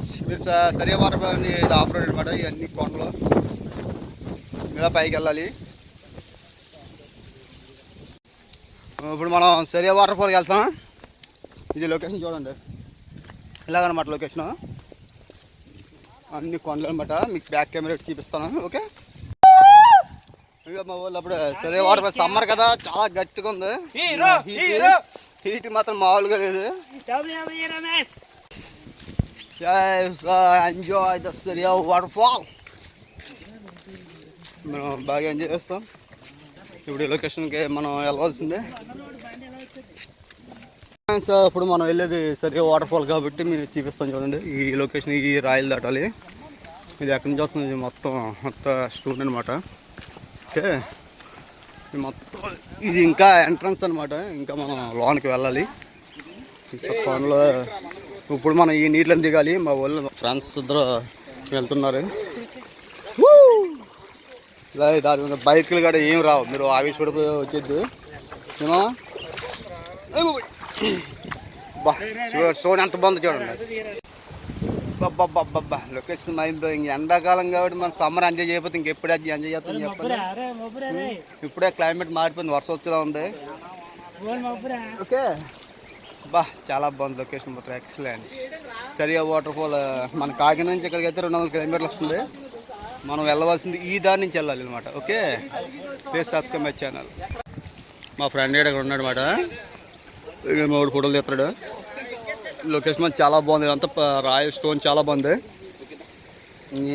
Friends మీరు స- సరిగా వాటర్ ఇది ఆఫ్ రోడ్ అనమాట ఇవన్నీ కొండలు. ఇలా పైకి వెళ్ళాలి. ఇప్పుడు మనం సరియా వాటర్ ఫాల్కి వెళ్తాం ఇది లొకేషన్ చూడండి. ఇలాగనమాట లొకేషన్ అన్ని కొండలు అనమాట. మీకు బ్యాక్ కెమెరా చూపిస్తాను ఓకే ఇక మా వాళ్ళు అప్పుడు సరే వాటర్ ఫాల్ సమ్మర్ కదా చాలా గట్టిగా ఉంది. హీట్ మాత్రం మామూలుగా లేదు. Enjoy the Sariya waterfall మనం బాగా ఎంజాయ్ చేస్తాం. ఇప్పుడు ఈ లొకేషన్కి మనం వెళ్ళవలసిందే సార్ ఇప్పుడు మనం వెళ్ళేది సరిగా వాటర్ ఫాల్ కాబట్టి మీరు చూపిస్తాం చూడండి. ఈ లొకేషన్ ఈ రాయలు దాటాలి. ఇది ఎక్కడి నుంచి వస్తుంది? ఇది మొత్తం మొత్తం స్టూడెంట్ అనమాట ఓకే. మొత్తం ఇది ఇంకా ఎంట్రన్స్ అనమాట ఇంకా మనం లోనికి వెళ్ళాలి. ఇంకా ఫోన్లో ఇప్పుడు మనం ఈ నీటిలో దిగాలి. మా వాళ్ళు ఫ్రెండ్స్ ఇద్దరు వెళ్తున్నారు! ఇలా దాని మీద బైకులు కూడా ఏం రావు. మీరు ఆవేశపడిపోయి వచ్చేద్దు. ఏమో? బా చూడండి ఎంత బాగుంది చూడండి. బాబ్బా లొకేషన్ మైండ్ ఇంక ఎండాకాలం కాబట్టి మనం సమ్మర్ ఎంజాయ్ చేయకపోతే ఇంకెప్పుడు ఎంజాయ్ చేస్తాం చెప్పండి. ఇప్పుడే క్లైమేట్ మారిపోయింది. వర్షం వచ్చేలా ఉంది. ఓకే. బా చాలా బాగుంది లొకేషన్ మాత్రం ఎక్సలెంట్ సరియా వాటర్ ఫాల్ మన కాకినాడ నుంచి ఇక్కడికి అయితే రెండు వందల కిలోమీటర్లు వస్తుంది. మనం వెళ్ళవలసింది ఈ దారి నుంచి వెళ్ళాలి అనమాట okay? Please subscribe my channel మా ఫ్రెండ్ ఇక్కడ ఉన్నాడు అనమాట మూడు ఫోటోలు తీస్తాడు లొకేషన్ మాత్రం చాలా బాగుంది ఇదంతా రాయల్ స్టోన్ చాలా బాగుంది.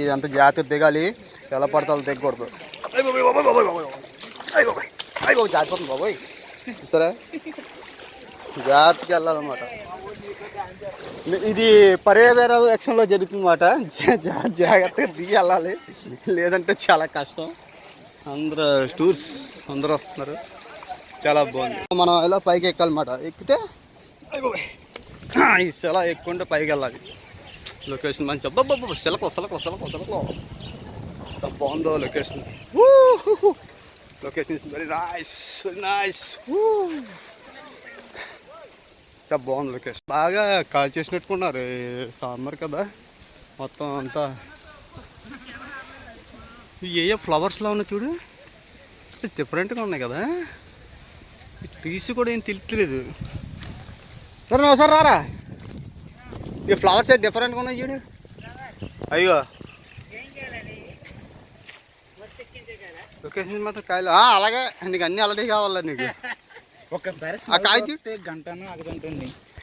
ఇదంతా జాగ్రత్త దిగాలి ఎలా పడితే అలా దిగకూడదు. అయ్యి బాబోయ్, బాబోయ్, సరే జాగ్రత్తగా వెళ్ళాలన్నమాట. ఇది పర్యావరణ యాక్షన్లో జరుగుతుందన్నమాట. జా- జా- జాగ్రత్తగా దిగి వెళ్ళాలి లేదంటే చాలా కష్టం. అందరూ టూర్స్ అందరూ వస్తున్నారు. చాలా బాగుంది. మనం ఇలా పైకి ఎక్కాలన్నమాట. ఎక్కితే ఈ సెల ఎక్కుంటే పైకి వెళ్ళాలి. లొకేషన్ మంచి అబ్బాబ్బా శిలకో శిలకో శిలకో శిలకో. బాగుందో location. Location is very nice very nice. చాలా బాగుంది లొకేషన్ బాగా కాల్ చేసినట్టుకున్నారు సమ్మర్ కదా. మొత్తం అంతా. ఇవి ఏ ఫ్లవర్స్లో ఉన్నాయి చూడు. డిఫరెంట్గా ఉన్నాయి కదా. ట్రీస్ కూడా ఏం తెలియలేదు సరే ఒకసారి రారా. ఈ ఫ్లవర్స్ డిఫరెంట్గా ఉన్నాయి చూడు. అయ్యో. లొకేషన్ మాత్రం కాయలు అలాగే. నీకు అన్నీ అలాగే కావాలా నీకు? ఒక్కసారి ఆ కాయ చూ- గంటను అరగంట ఉంది